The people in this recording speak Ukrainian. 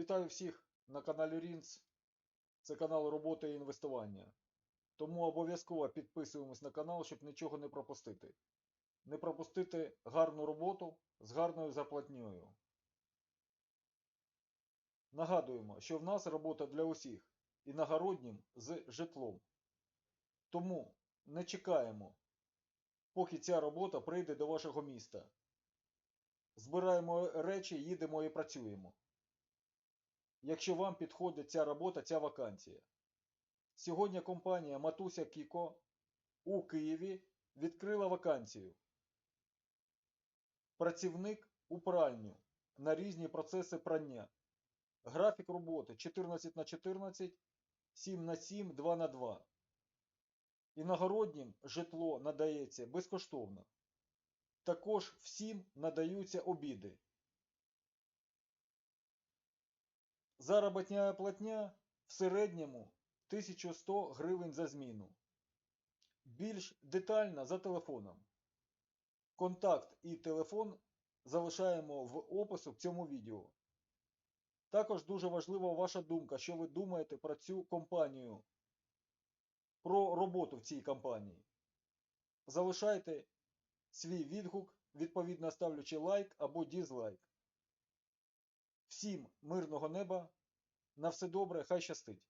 Вітаю всіх на каналі Рінц. Це канал роботи і інвестування. Тому обов'язково підписуємось на канал, щоб нічого не пропустити. Не пропустити гарну роботу з гарною зарплатньою. Нагадуємо, що в нас робота для усіх іногороднім з житлом. Тому не чекаємо, поки ця робота прийде до вашого міста. Збираємо речі, їдемо і працюємо. Якщо вам підходить ця робота, ця вакансія. Сьогодні компанія Матуся Кіко у Києві відкрила вакансію. Працівник у пральню на різні процеси прання. Графік роботи 14 на 14, 7 на 7, 2 на 2. Іногороднім житло надається безкоштовно. Також всім надаються обіди. Заробітня платня в середньому 1100 гривень за зміну. Більш детально за телефоном. Контакт і телефон залишаємо в опису к цьому відео. Також дуже важлива ваша думка, що ви думаєте про цю компанію, про роботу в цій компанії. Залишайте свій відгук, відповідно ставлячи лайк або дізлайк. Всім мирного неба, на все добре, хай щастить!